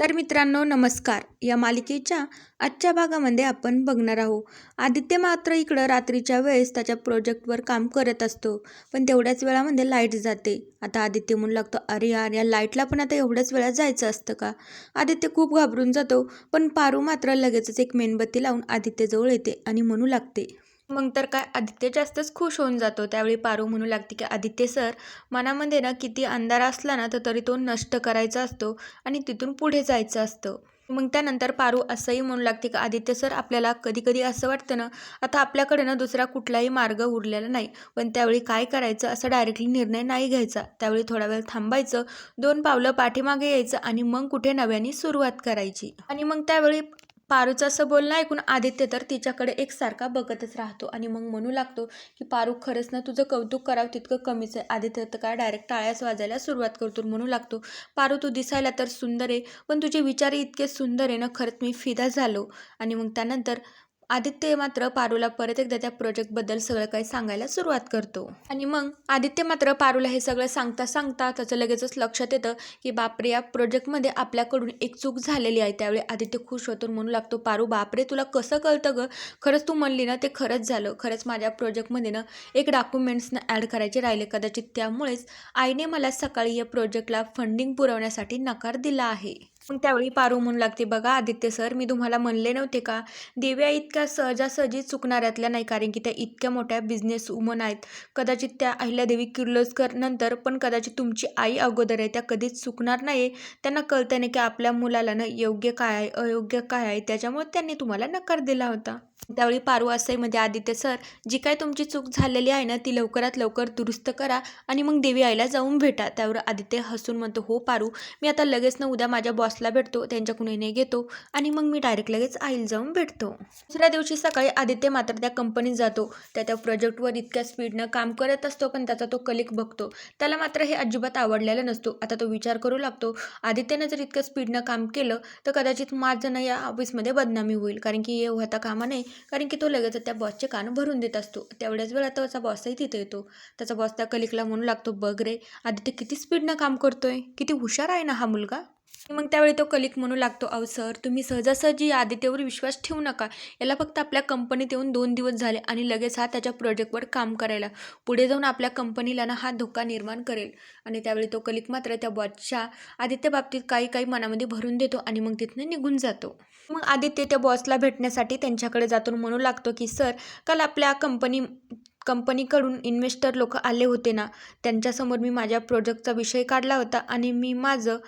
तर मित्रांनो नमस्कार. या मालिकेच्या आजच्या भागामध्ये आपण बघणार आहोत. आदित्य मात्र इकडं रात्रीच्या वेळेस त्याच्या प्रोजेक्टवर काम करत असतो पण तेवढ्याच वेळामध्ये लाइट जाते. आता आदित्य म्हणू लागतो अरे यार या लाईटला पण आता एवढ्याच वेळा जायचं असतं का? आदित्य खूप घाबरून जातो पण पारू मात्र लगेचच एक मेणबत्ती लावून आदित्यजवळ येते आणि म्हणू लागते मग तर काय आदित्य जास्तच खुश होऊन जातो. त्यावेळी पारू म्हणू लागते की आदित्य सर मनामध्ये ना किती अंधार असला ना तर तरी तो नष्ट करायचा असतो आणि तिथून पुढे जायचं असतं. मग त्यानंतर पारू असंही म्हणू लागते की आदित्य सर आपल्याला कधी कधी असं वाटतं ना आता आपल्याकडे ना दुसरा कुठलाही मार्ग उरलेला नाही. पण त्यावेळी काय करायचं असा डायरेक्टली निर्णय नाही घ्यायचा. त्यावेळी थोडा वेळ थांबायचं दोन पावलं पाठीमागे यायचं आणि मग कुठे नव्याने सुरुवात करायची. आणि मग त्यावेळी पारूचं असं बोलणं ऐकून आदित्य तर तिच्याकडे एकसारखा बघतच राहतो आणि मग म्हणू लागतो की पारू खरंच ना तुझं कौतुक करावं तितकं कमीच आहे. आदित्य तर काय डायरेक्ट टाळ्यास वाजायला सुरुवात करतो. म्हणू लागतो पारू तू दिसायला तर सुंदर आहे पण तुझे विचार इतके सुंदर आहे ना खरंच मी फिदा झालो. आणि मग त्यानंतर आदित्य मात्र पारूला परत एकदा त्या प्रोजेक्टबद्दल सगळं काही सांगायला सुरुवात करतो. आणि मग आदित्य मात्र पारूला हे सगळं सांगता सांगता त्याचं लगेचच लक्षात येतं की बापरे या प्रोजेक्टमध्ये आपल्याकडून एक चूक झालेली आहे. त्यावेळी आदित्य खुश होतो म्हणू लागतो पारू बापरे तुला कसं कळतं गं? खरंच तू म्हणली ना ते खरंच झालं. खरंच माझ्या प्रोजेक्टमध्ये ना एक डॉक्युमेंट्सनं ॲड करायचे राहिले. कदाचित त्यामुळेच आईने मला सकाळी या प्रोजेक्टला फंडिंग पुरवण्यासाठी नकार दिला आहे. मग त्यावेळी पारू म्हणू लागते बघा आदित्य सर मी तुम्हाला म्हणले नव्हते का? देव्या इतक्या सहजासहजी चुकणाऱ्यातल्या नाही कारण की त्या इतक्या मोठ्या बिझनेस वुमन आहेत. कदाचित त्या अहिल्यादेवी किर्लोस्कर नंतर पण कदाचित तुमची आई अगोदर आहे त्या कधीच चुकणार नाही त्यांना कळतं नाही की आपल्या मुलाला ना योग्य काय आहे अयोग्य काय आहे त्याच्यामुळे त्यांनी तुम्हाला नकार दिला होता. त्यावेळी पारू असाईमध्ये आदित्य सर जी काय तुमची चूक झालेली आहे ना ती लवकरात लवकर दुरुस्त करा आणि मग देवी आईला जाऊन भेटा. त्यावर आदित्य हसून म्हणतो हो पारू मी आता लगेच ना उद्या माझ्या बॉसला भेटतो त्यांच्याकडून येणे घेतो आणि मग मी डायरेक्ट लगेच आईल जाऊन भेटतो. दुसऱ्या दिवशी सकाळी आदित्य मात्र त्या कंपनीत जातो. त्या त्या प्रोजेक्टवर इतक्या स्पीडनं काम करत असतो पण त्याचा तो कलिक बघतो. त्याला मात्र हे अजिबात आवडलेलं नसतो. आता तो विचार करू लागतो. आदित्यनं जर इतकं स्पीडनं काम केलं तर कदाचित माझं ना या ऑफिसमध्ये बदनामी होईल. कारण की हे होता कामा नाही कारण की तो लगेच त्या बॉसचे कान भरून देत असतो. तेवढ्याच वेळात त्याचा बॉसही तिथे येतो. त्याचा बॉस त्या कलिकला म्हणू लागतो बघ रे आदित्य किती स्पीडनं काम करतोय? किती हुशार आहे ना हा मुलगा? मग त्यावेळी तो कलिक म्हणू लागतो अहो सर तुम्ही सहजासहजी या आदित्यवर विश्वास ठेवू नका. याला फक्त आपल्या कंपनीत येऊन दोन दिवस झाले आणि लगेच हा त्याच्या प्रोजेक्टवर काम करायला. पुढे जाऊन आपल्या कंपनीला ना हा धोका निर्माण करेल. आणि त्यावेळी तो कलिक मात्र त्या बॉसच्या आदित्य बाबतीत काही काही मनामध्ये भरून देतो आणि मग तिथनं निघून जातो. मग आदित्य त्या बॉसला भेटण्यासाठी त्यांच्याकडे जातो म्हणू लागतो की सर काल आपल्या कंपनी कंपनीकडून इन्व्हेस्टर लोक आले होते ना. त्यांच्यासमोर मी माझ्या प्रोजेक्टचा विषय काढला होता आणि मी माझं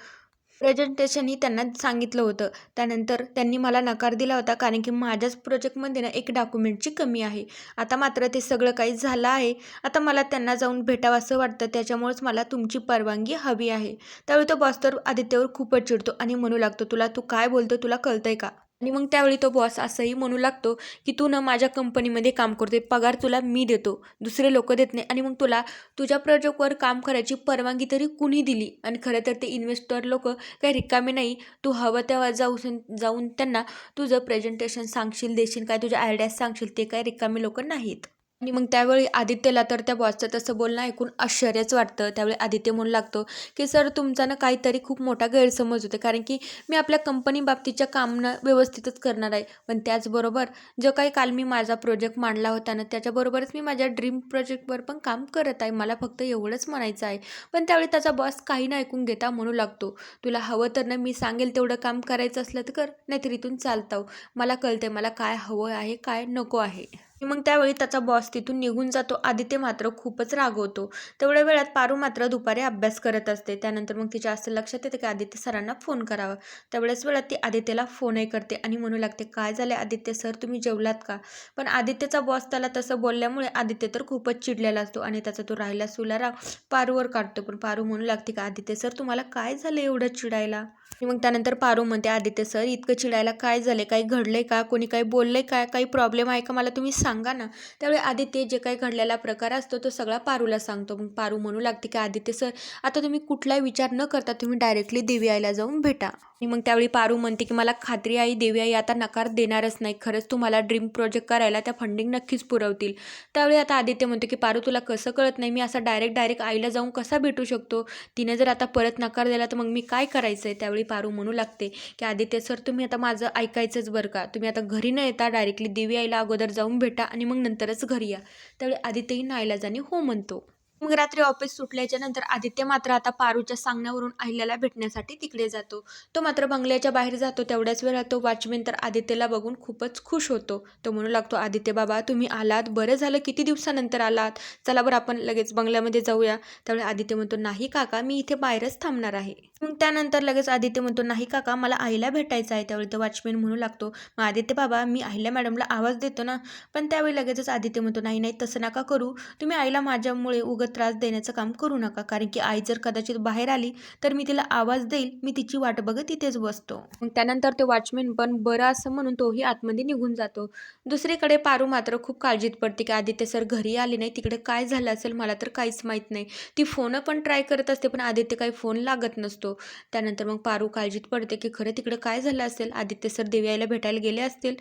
प्रेझेंटेशनही त्यांना सांगितलं होतं. त्यानंतर त्यांनी मला नकार दिला होता कारण की माझ्याच प्रोजेक्टमध्ये ना एक डॉक्युमेंटची कमी आहे. आता मात्र ते सगळं काही झालं आहे. आता मला त्यांना जाऊन भेटावं असं वाटतं. त्याच्यामुळेच मला तुमची परवानगी हवी आहे. त्यावेळी तो बॉस तर आदित्यवर खूपच चिडतो आणि म्हणू लागतो तुला तू काय बोलतो? तुला कळतंय का? आणि मग त्यावेळी तो बॉस असंही म्हणू लागतो की तू ना माझ्या कंपनीमध्ये काम करते पगार तुला मी देतो दुसरे लोक देत नाही. आणि मग तुला तुझ्या प्रोजेक्टवर काम करायची परवानगी तरी कुणी दिली? आणि खरं तर ते इन्व्हेस्टर लोक काही रिकामे नाही. तू हवं तेव्हा जाऊन जाऊन त्यांना तुझं प्रेझेंटेशन सांगशील देशील काय तुझ्या आयडियाज सांगशील ते काय रिकामे लोक नाहीत. आणि मग त्यावेळी आदित्यला तर त्या बॉसचं तसं बोलणं ऐकून आश्चर्यच वाटतं. त्यावेळी आदित्य म्हणू लागतो की सर तुमचा ना काहीतरी खूप मोठा गैरसमज होते कारण की मी आपल्या कंपनी बाबतीच्या कामनं व्यवस्थितच करणार आहे. पण त्याचबरोबर जो काही काल मी माझा प्रोजेक्ट मांडला होता ना त्याच्याबरोबरच मी माझ्या ड्रीम प्रोजेक्टवर पण काम करत आहे. मला फक्त एवढंच म्हणायचं आहे. पण त्यावेळी त्याचा बॉस काही ना ऐकून घेता म्हणू लागतो. तुला हवं तर ना मी सांगेल तेवढं काम करायचं असलं तर कर नाहीतर इथून चालताव मला कळते मला काय हवं आहे काय नको आहे. मग त्यावेळी त्याचा बॉस तिथून निघून जातो. आदित्य मात्र खूपच रागवतो. तेवढ्या वेळात पारू मात्र दुपारी अभ्यास करत असते. त्यानंतर मग तिच्या असं लक्षात येते की आदित्य सरांना फोन करावा. तेवढ्याच वेळात ती आदित्यला फोनही करते आणि म्हणू लागते काय झाले आदित्य सर? तुम्ही जेवलात का? पण आदित्यचा बॉस त्याला तसं बोलल्यामुळे आदित्य तर खूपच चिडलेला असतो आणि त्याचा तो राहिला सुला राग पारूवर काढतो. पण पारू म्हणू लागते का आदित्य सर तुम्हाला काय झालं एवढं चिडायला? मग त्यानंतर पारू म्हणते आदित्य सर इतकं चिडायला काय झाले काही घडलंय का? कोणी काही बोललंय काय काही प्रॉब्लेम आहे का? मला तुम्ही सांग. सांगा ना. त्यावेळी आदित्य जे काही घडलेला प्रकार असतो तो सगळा पारूला सांगतो. मग पारू म्हणू लागते की आदित्य सर आता तुम्ही कुठलाही विचार न करता तुम्ही डायरेक्टली देवी आईला जाऊन भेटा. आणि मग त्यावेळी पारू म्हणते की मला खात्री आई देवी आई आता नकार देणारच नाही. खरंच तुम्हाला ड्रीम प्रोजेक्ट करायला त्या फंडिंग नक्कीच पुरवतील. त्यावेळी आता आदित्य म्हणतो की पारू तुला कसं कळत नाही? मी असा डायरेक्ट डायरेक्ट आईला जाऊन कसा भेटू शकतो? तिने जर आता परत नकार दिला तर मग मी काय करायचं आहे त्यावेळी पारू म्हणू लागते की आदित्य सर तुम्ही आता माझं ऐकायचंच बरं का? तुम्ही आता घरी न येता डायरेक्टली देवी आईला अगोदर जाऊन भेटा. आणि मग नंतरच घरी या. त्यावेळी आदित्यही नाईलाजाने हो म्हणतो. मग रात्री ऑफिस सुटल्याच्या नंतर आदित्य मात्र आता पारूच्या सांगण्यावरून अहिल्याला भेटण्यासाठी तिकडे जातो. तो मात्र बंगल्याच्या बाहेर जातो. तेवढ्याच वेळा तो वॉचमॅन तर आदित्यला बघून खूपच खुश होतो. तो म्हणू लागतो आदित्य बाबा तुम्ही आलात? बरं झालं किती दिवसानंतर आलात? चला बरं आपण लगेच बंगल्यामध्ये जाऊया. त्यावेळी आदित्य म्हणतो नाही काका मी इथे बाहेरच थांबणार आहे. मग त्यानंतर लगेच आदित्य म्हणतो नाही काका मला आईला भेटायचं आहे. त्यावेळी तो वॉचमॅन म्हणू लागतो मग आदित्य बाबा मी आईला मॅडमला आवाज देतो ना. पण त्यावेळी लगेचच आदित्य म्हणतो नाही नाही तसं नका करू. तुम्ही आईला माझ्यामुळे उगत त्रास देण्याचं काम करू नका. कारण की आई जर कदाचित बाहेर आली तर मी तिला आवाज देईल. मी तिची वाट बघत तिथेच बसतो. मग त्यानंतर ते वॉचमॅन पण बरं असं म्हणून तोही आतमध्ये निघून जातो. दुसरीकडे पारू मात्र खूप काळजीत पडते की आदित्य सर घरी आले नाही. तिकडे काय झालं असेल मला तर काहीच माहीत नाही. ती फोन पण ट्राय करत असते पण आदित्य काही फोन लागत नसतो. त्यानंतर मग पारू काळजीत पडते की खरं तिकडे काय झालं असेल? आदित्य सर दिव्याईला भेटायला गेले असतील.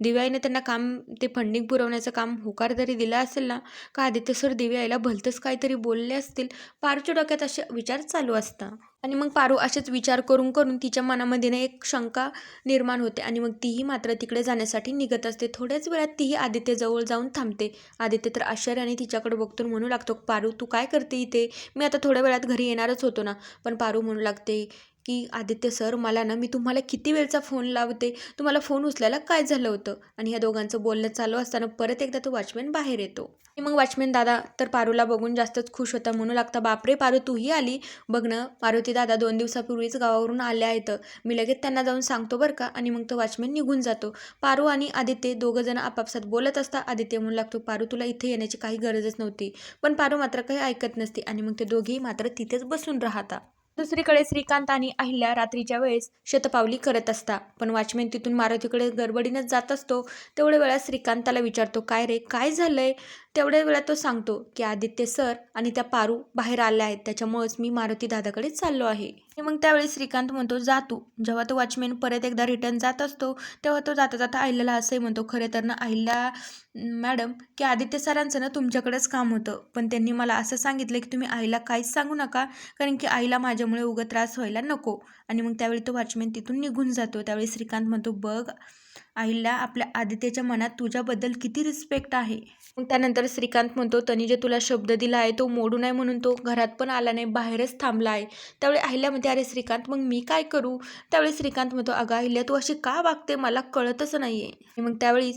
दिव्याईने त्यांना काम ते फंडिंग पुरवण्याचं काम होकार जरी दिला असेल ना का आदित्य सर दिव्याईला भलतंच काहीतरी बोलले असतील? पारूच्या डोक्यात असे विचार चालू असतात. आणि मग पारू असेच विचार करून करून तिच्या मनामध्ये ना एक शंका निर्माण होते आणि मग तीही मात्र तिकडे जाण्यासाठी निघत असते. थोड्याच वेळात तीही आदित्यजवळ जाऊन थांबते. आदित्य तर आश्चर्याने तिच्याकडे बघतो म्हणू लागतो पारू तू काय करते इथे? मी आता थोड्या वेळात घरी येणारच होतो ना. पण पारू म्हणू लागते की आदित्य सर मला ना मी तुम्हाला किती वेळचा फोन लावते? तुम्हाला फोन उचलायला काय झालं होतं? आणि ह्या दोघांचं बोलणं चालू असताना परत एकदा तो वॉचमॅन बाहेर येतो. आणि मग वॉचमॅन दादा तर पारूला बघून जास्तच खुश होता. म्हणू लागता बापरे पारू तूही आली? बघणं मारुती दादा दोन दिवसापूर्वीच गावावरून आले आहेत. मी लगेच त्यांना जाऊन सांगतो बरं का? आणि मग तो वॉचमॅन निघून जातो. पारू आणि आदित्य दोघं जण आपापसात बोलत असता. आदित्य म्हणू लागतो पारू तुला इथे येण्याची काही गरजच नव्हती. पण पारू मात्र काही ऐकत नसते. आणि मग ते दोघेही मात्र तिथेच बसून राहतात दुसरीकडे श्रीकांत आणि अहिल्या रात्रीच्या वेळेस शतपावली करत असता. पण वॉचमॅन तिथून मारुतीकडे गडबडीनंच जात असतो. तेवढ्या वेळात श्रीकांताला विचारतो काय रे? काय झालंय? तेवढ्या वेळा तो सांगतो की आदित्य सर आणि त्या पारू बाहेर आल्या आहेत. त्याच्यामुळेच मी मारुती दादाकडेच चाललो आहे. मग त्यावेळी श्रीकांत म्हणतो जातो जेव्हा तो वॉचमॅन परत एकदा रिटर्न जात असतो तेव्हा तो जाता जाता अहिल्याला असंही म्हणतो खरं तर ना आहिल्या मॅडम की आदित्य सरांचं ना तुमच्याकडेच काम होतं. पण त्यांनी मला असं सांगितलं की तुम्ही आईला काहीच सांगू नका कारण की आईला माझ्यामुळे उगा त्रास व्हायला नको. आणि मग त्यावेळी तो वॉचमॅन तिथून निघून जातो. त्यावेळी श्रीकांत म्हणतो बघ आईला आपल्या आदित्यच्या मनात तुझ्याबद्दल किती रिस्पेक्ट आहे. मग त्यानंतर श्रीकांत म्हणतो त्यांनी जे तुला शब्द दिला आहे तो मोडू नये म्हणून तो घरात पण आला नाही बाहेरच थांबला आहे. त्यावेळी अहिल्या म्हणते अरे श्रीकांत मग मी काय करू? त्यावेळी श्रीकांत म्हणतो अगं अहिल्या तू अशी का वागते? मला कळतच नाही आहे मग त्यावेळी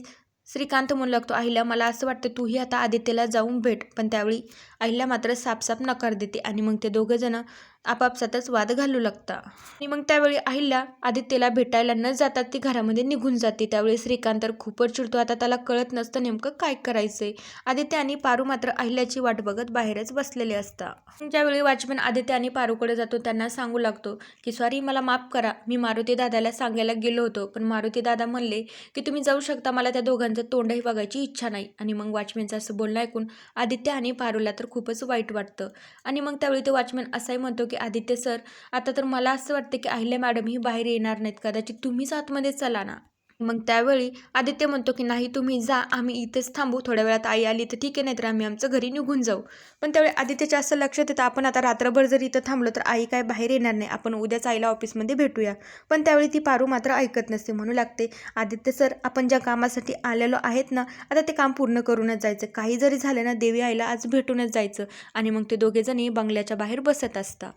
श्रीकांत म्हणू लागतो अहिल्या मला असं वाटतं तूही आता आदित्यला जाऊन भेट. पण त्यावेळी अहिल्या मात्र सापसाप नकार देते आणि मग ते दोघंजणं आपापसातच वाद घालू लागता. आणि मग त्यावेळी अहिल्या आदित्यला भेटायला न जाता ती घरामध्ये निघून जाते. त्यावेळी श्रीकांत तर खूपच चिडतो. आता त्याला कळत नसतं नेमकं काय करायचंय. आदित्य आणि पारू मात्र अहिल्याची वाट बघत बाहेरच बसलेले असतात ज्यावेळी वॉचमॅन आदित्य आणि पारूकडे जातो त्यांना सांगू लागतो की सॉरी मला माफ करा. मी मारुती दादाला सांगायला गेलो होतो. पण मारुती दादा म्हणले की तुम्ही जाऊ शकता. मला त्या दोघांचं तोंडही बघायची इच्छा नाही. आणि मग वॉचमॅनचं असं बोलणं ऐकून आदित्य आणि पारूला तर खूपच वाईट वाटतं. आणि मग त्यावेळी ते वॉचमॅन असाही म्हणतो की आदित्य सर आता तर मला असं वाटतं की अहिल्या मॅडम ही बाहेर येणार नाहीत कदाचित तुम्हीच आतमध्ये चला ना. मग त्यावेळी आदित्य म्हणतो की नाही तुम्ही जा आम्ही इथेच थांबू. थोड्या वेळात आई आली तर ठीक आहे नाहीतर आम्ही आमचं घरी निघून जाऊ. पण त्यावेळी आदित्यच्या असं लक्षात येतं आपण आता रात्रभर जर इथं थांबलो तर आई काय बाहेर येणार नाही. आपण उद्याच आईला ऑफिसमध्ये भेटूया. पण त्यावेळी ती पारू मात्र ऐकत नसते म्हणू लागते आदित्य सर आपण ज्या कामासाठी आलेलो आहेत ना आता ते काम पूर्ण करूनच जायचं. काही जरी झालं ना देवी आईला आज भेटूनच जायचं आणि मग ते दोघेजणी बंगल्याच्या बाहेर बसत असतात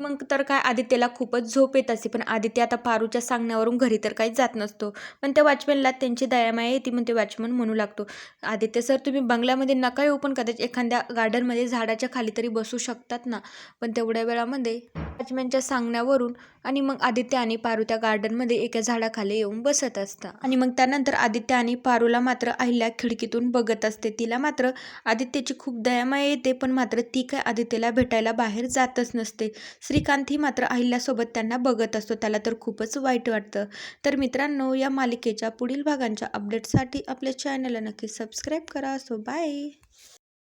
मग तर काय आदित्यला खूपच झोप येत असे. पण आदित्य आता पारूच्या सांगण्यावरून घरी तर काही जात नसतो. पण त्या वॉचमॅनला त्यांची दयामाया येते मग ते म्हणू लागतो. आदित्य सर तुम्ही बंगल्यामध्ये नका येऊ पण कदाचित एखाद्या गार्डनमध्ये झाडाच्या खाली तरी बसू शकतात ना. पण तेवढ्या वेळामध्ये वॉचमॅनच्या सांगण्यावरून आणि मग आदित्य आणि पारू त्या गार्डनमध्ये एका झाडाखाली येऊन बसत असतात. आणि मग त्यानंतर आदित्य आणि पारूला मात्र अहिल्या खिडकीतून बघत असते. तिला मात्र आदित्यची खूप दयामाया येते पण मात्र ती काय आदित्यला भेटायला बाहेर जातच नसते. श्रीकांत ही मात्र अहिल्यासोबत त्यांना बघत असतो. त्याला तर खूपच वाईट वाटतं. तर मित्रांनो या मालिकेच्या पुढील भागांच्या अपडेटसाठी आपल्या चॅनलला नक्की सबस्क्राईब करा. So bye